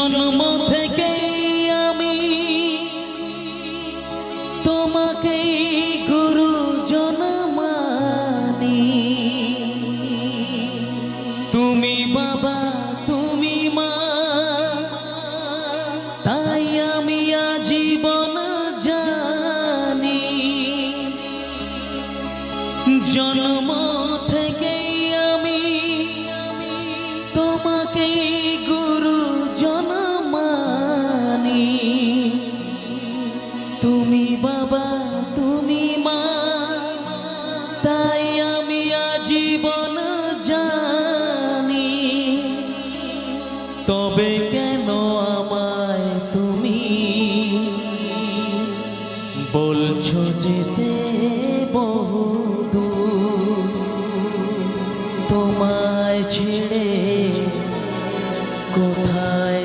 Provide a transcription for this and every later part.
জন্ম থেকে আমি তোমাকে গুরু জনমানি। তুমি বাবা, তুমি মা, তাই আমি আজীবন জানি। জন্ম থেকেই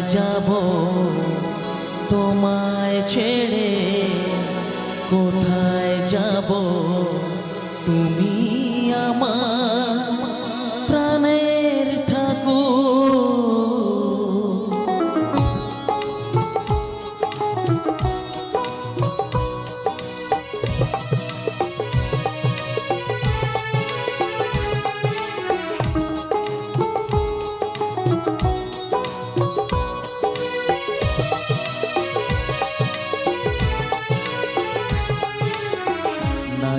যাব? তোমায় ছেড়ে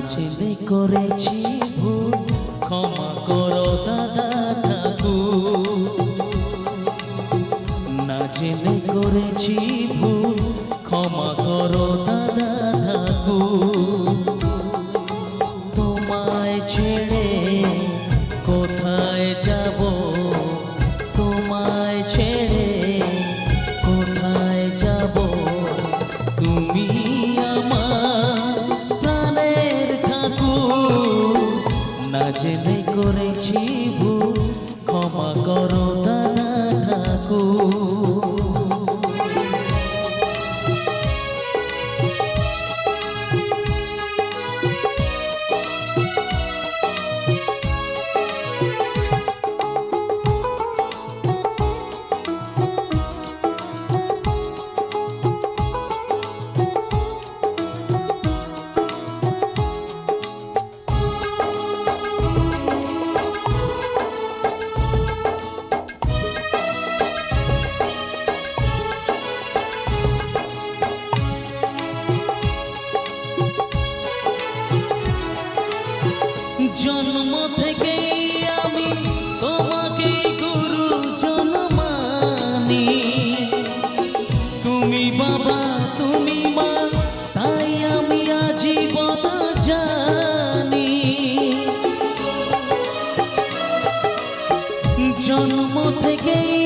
জেনে করেছি ভুল। ক্ষমা করো দাদা ঠাকু না জেনে করেছি ভুল। ক্ষমা করো দাদা ঠাকুর। জেনে করেছি ভুল ক্ষমা করো জন্ম থেকে আমি তোমাকে গুরু জন্মানি। তুমি বাবা, তুমি মা, তাই আমি আজীবন জানি। জন্ম থেকে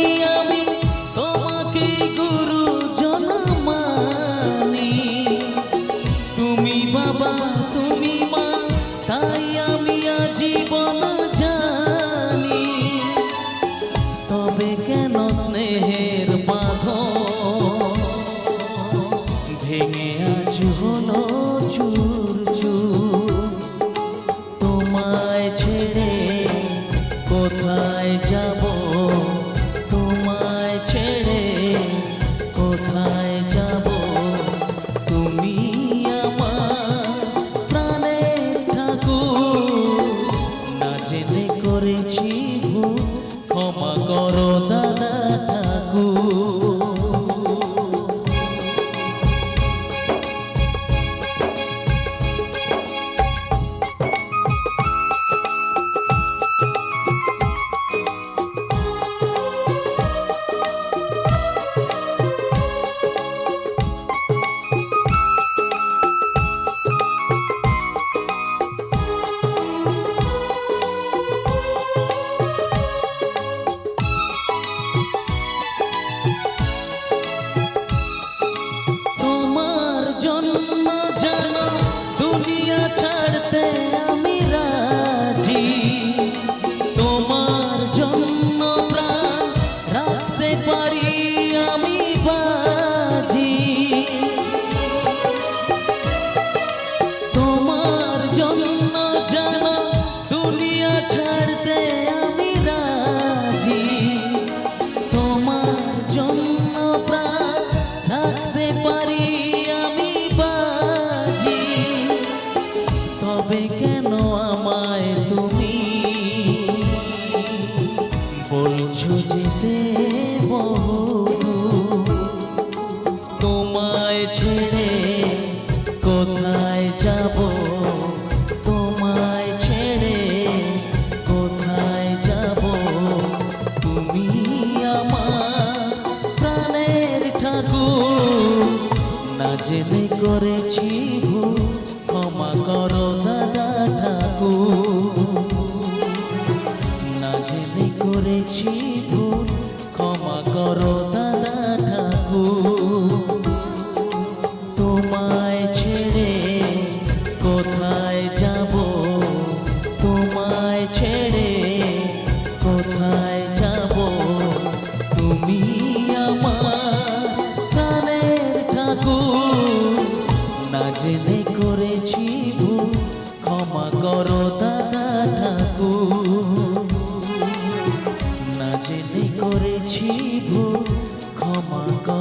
করেছি ভুল ক্ষমা দাদা ঠাকুর। না জেনে করেছি ভুল ক্ষমা করো দাদা ঠাকুর। তোমায় ছেড়ে কোথায় জেনে করেছি ভুল ক্ষমা করো দাদা ঠাকু না জেনে করেছি ভুল ক্ষমা করো